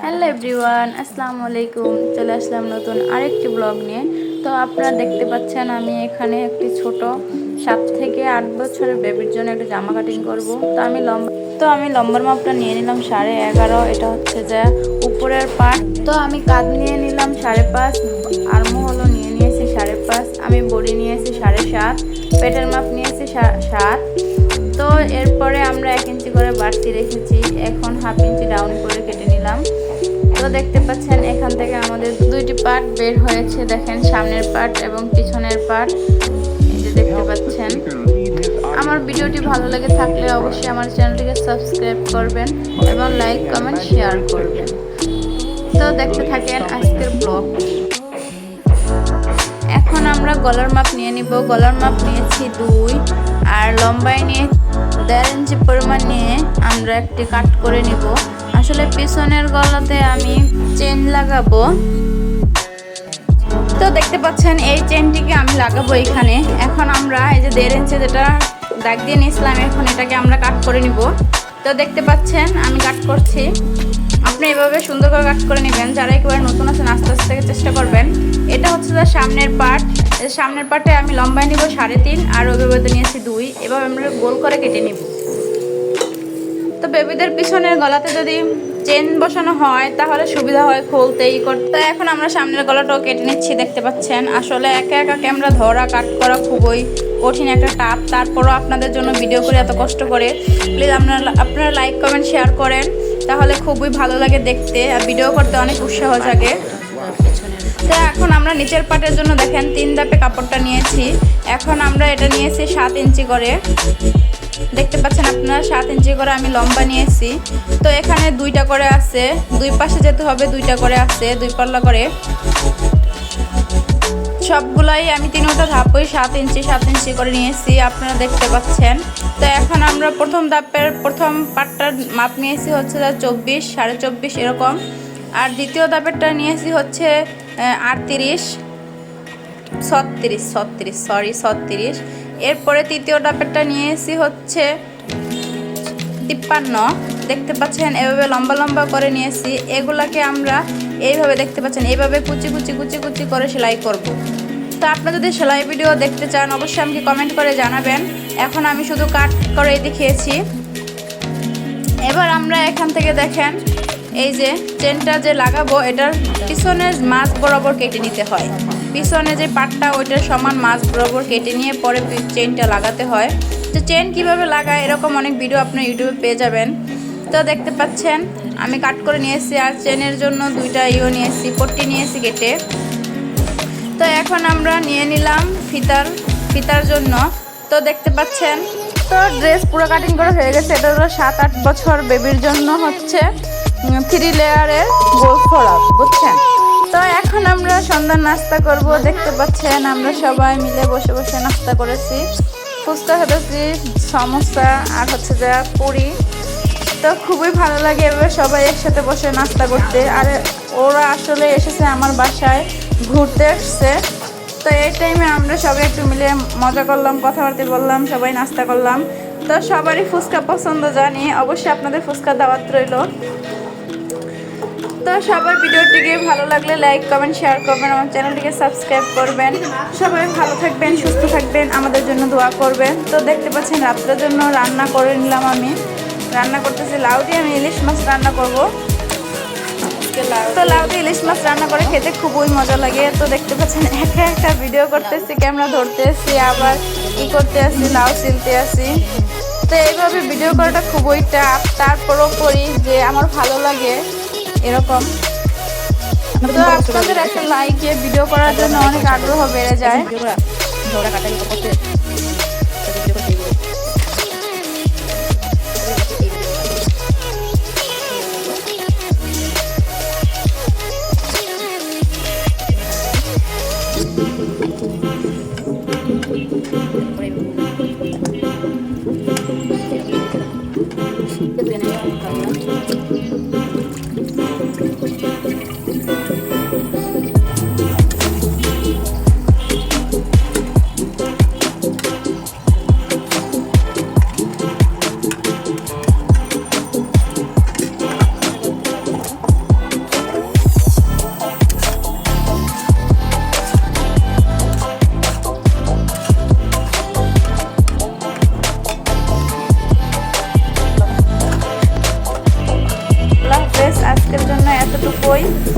Hello everyone আসসালামু আলাইকুম চলে আসলাম নতুন আরেকটি ব্লগ নিয়ে। তো আপনারা দেখতে পাচ্ছেন আমি এখানে একটি ছোট সাত থেকে আট বছরের বেবির জন্য একটা জামা কাটিং করব। তো আমি লম্বা তো আমি লম্বার মাপটা নিয়ে নিলাম সাড়ে এগারো, এটা হচ্ছে যে উপরের পাট তো আমি কাঁধ নিয়ে নিলাম সাড়ে পাঁচ আর্মো হলো নিয়ে নিয়েছি সাড়ে পাঁচ, আমি বডি নিয়েছি সাড়ে সাত, পেটের মাপ নিয়েছি সাত। তো এরপরে আমরা এক ইঞ্চি করে বাড়তি রেখেছি। এখন হাফ ইঞ্চি ডাউন করে কেটে নিলাম। তো দেখতে পাচ্ছেন, এখান থেকে আমাদের দুইটি পার্ট বের হয়েছে। দেখেন, সামনের পার্ট এবং পিছনের পার্ট। এই যে দেখতে পাচ্ছেন। আমার ভিডিওটি ভালো লেগে থাকলে অবশ্যই আমার চ্যানেলটিকে সাবস্ক্রাইব করবেন এবং লাইক, কমেন্ট শেয়ার করবেন। তো দেখতে থাকেন আজকের ব্লগ। এখন আমরা গলার মাপ নিয়ে নিব। গলার মাপ নিয়েছি দুই, আর লম্বায় নিয়ে দেড় ইঞ্চি পরিমাণ নিয়ে আমরা একটি কাট করে নিব। আসলে পিছনের গলাতে আমি চেন লাগাবো। তো দেখতে পাচ্ছেন, এই চেনটিকে আমি লাগাবো এখানে। এখন আমরা এই যে দেড় ইঞ্চি যেটা দাগ দিয়ে নিয়েছিলাম, এখন এটাকে আমরা কাট করে নিব। তো দেখতে পাচ্ছেন, আমি কাট করছি। আপনি এভাবে সুন্দর করে কাট করে নেবেন। যারা একেবারে নতুন আছেন, আস্তে আস্তে চেষ্টা করবেন। এটা হচ্ছে তার সামনের পার্ট সামনের পার্টে আমি লম্বায় নিব সাড়ে তিন, আর ওইভাবে নিয়েছি দুই। এবার আমরা গোল করে কেটে নিব। তো বেবিদের পিছনের গলাতে যদি চেন বসানো হয়, তাহলে সুবিধা হয় খুলতে ই করতে এখন আমরা সামনের গলাটাও কেটে নিচ্ছি, দেখতে পাচ্ছেন। আসলে একা একা ক্যামেরা ধরা, কাট করা খুবই কঠিন একটা টাপ তারপরও আপনাদের জন্য ভিডিও করে এত কষ্ট করে। প্লিজ আপনারা আপনারা লাইক, কমেন্ট, শেয়ার করেন। তাহলে খুবই ভালো লাগে দেখতে, আর ভিডিও করতে অনেক উৎসাহ জাগে। এখন আমরা নিচের পাটের জন্য দেখেন তিন ধাপে কাপড়টা নিয়েছি। এখন আমরা এটা নিয়েছি সাত ইঞ্চি করে দেখতে পাচ্ছেন আপনারা, সাত ইঞ্চি করে আমি লম্বা নিয়েছি। তো এখানে দুইটা করে আছে। দুই পাশে যেতে হবে, দুইটা করে আছে, দুই পাল্লা করে সবগুলাই আমি তিনটা ধাপই সাত ইঞ্চি সাত ইঞ্চি করে নিয়েছি, আপনারা দেখতে পাচ্ছেন। তো এখন আমরা প্রথম ধাপের প্রথম পাটটার মাপ নিয়েছি হচ্ছে চব্বিশ, সাড়ে চব্বিশ এরকম। আর দ্বিতীয় ধাপেরটা নিয়েছি হচ্ছে আটত্রিশ, ছত্রিশ ছত্রিশ সরি ছত্রিশ। এরপরে তৃতীয় ডাবেরটা নিয়েছি হচ্ছে তিপ্পান্ন। দেখতে পাচ্ছেন, এভাবে লম্বা লম্বা করে নিয়েছি। এগুলাকে আমরা এইভাবে দেখতে পাচ্ছেন, এইভাবে কুচি কুচি কুচি কুচি করে সেলাই করব। তো আপনারা যদি সেলাই ভিডিও দেখতে চান, অবশ্যই আমাকে কমেন্ট করে জানাবেন। এখন আমি শুধু কাট করে দেখিয়েছি। এবার আমরা এখান থেকে দেখেন এই যে চেনটা যে লাগাবো, এটার পিছনের মাছ বরাবর কেটে নিতে হয়। পিছনে যে পাটটা, ওইটার সমান মাছ বরাবর কেটে নিয়ে পরে চেনটা লাগাতে হয়। তো চেন কীভাবে লাগায়, এরকম অনেক ভিডিও আপনার ইউটিউবে পেয়ে যাবেন। তো দেখতে পাচ্ছেন, আমি কাট করে নিয়েছি, আর চেনের জন্য দুইটা ইও নিয়েছি, পট্টি নিয়েছি কেটে। তো এখন আমরা নিয়ে নিলাম ফিতার ফিতার জন্য। তো দেখতে পাচ্ছেন, তো ড্রেস পুরো কাটিং করে হয়ে গেছে, এটা হলো সাত আট বছর বেবির জন্য হচ্ছে। থ্রি লেয়ারের গোল ফরাক বুঝছেন? তো এখন আমরা সন্ধ্যার নাস্তা করব, দেখতে পাচ্ছেন আমরা সবাই মিলে বসে বসে নাস্তা করেছি। ফুচকা খেতেছি সমস্যা আর হচ্ছে যে পুরি। তো খুবই ভালো লাগে এভাবে সবাই একসাথে বসে নাস্তা করতে। আর, ওরা আসলে এসেছে আমার বাসায়, ঘুরতে এসছে। তো এই টাইমে আমরা সবাই একটু মিলে মজা করলাম, কথাবার্তা বললাম, সবাই নাস্তা করলাম। তো সবারই ফুচকা পছন্দ জানি, অবশ্যই আপনাদের ফুচকা দাওয়াত রইল। তো সবার ভিডিওটিকে ভালো লাগলে লাইক কমেন্ট শেয়ার করবেন, আমার চ্যানেলটিকে সাবস্ক্রাইব করবেন। সবাই ভালো থাকবেন, সুস্থ থাকবেন, আমাদের জন্য দোয়া করবেন। তো দেখতে পাচ্ছেন, রাত্রের জন্য রান্না করে নিলাম আমি। রান্না করতেছি লাউ দিয়ে, আমি ইলিশ মাছ রান্না করব। তো লাউ দিয়ে ইলিশ মাছ রান্না করে খেতে খুবই মজা লাগে। তো দেখতে পাচ্ছেন, একা একা ভিডিও করতেছি ক্যামেরা ধরতে আসি আবার ই করতে আসি, লাউ সিলতে আসি। তো এইভাবে ভিডিও করাটা খুবই টাফ তারপরও করি যে আমার ভালো লাগে। এরকম তো আপনাদের একটা লাইকে ভিডিও করার জন্য অনেক আগ্রহ বেড়ে যায় foi.